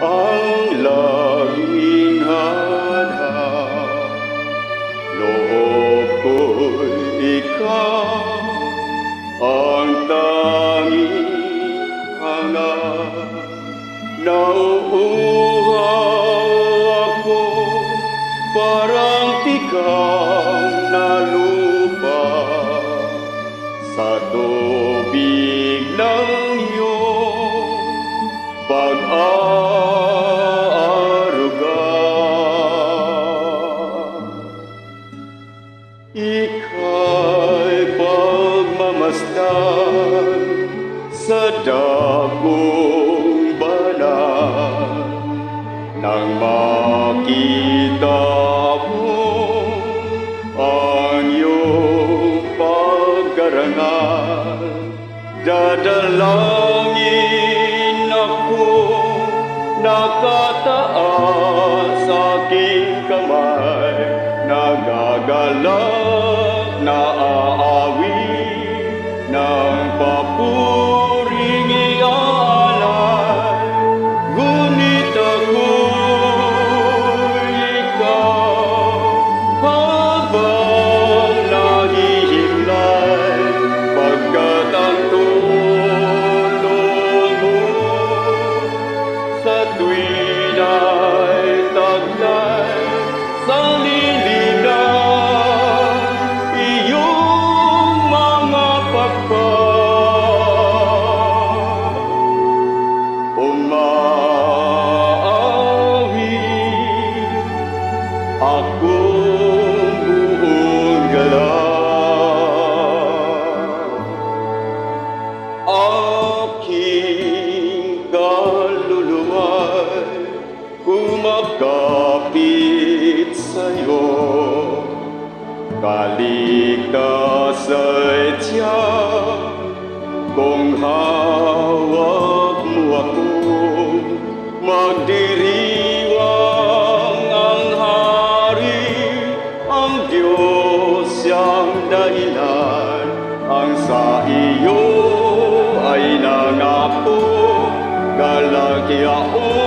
ang laging hanap. Loob ikaw ang tanging hanap. Nauuhaw ako parang ikaw. Ika'y pagmamasdan sa dakong banal Nang makita mo ang iyong pagkarangal Dadalangin ako nakataas sa aking kamay. Nagagalak na aawi ng papuring kaligtasan niya kung hawak mo akong magdiriwang ang hari ang Diyos siyang dahilan ang sa iyo ay nangako kalagyaon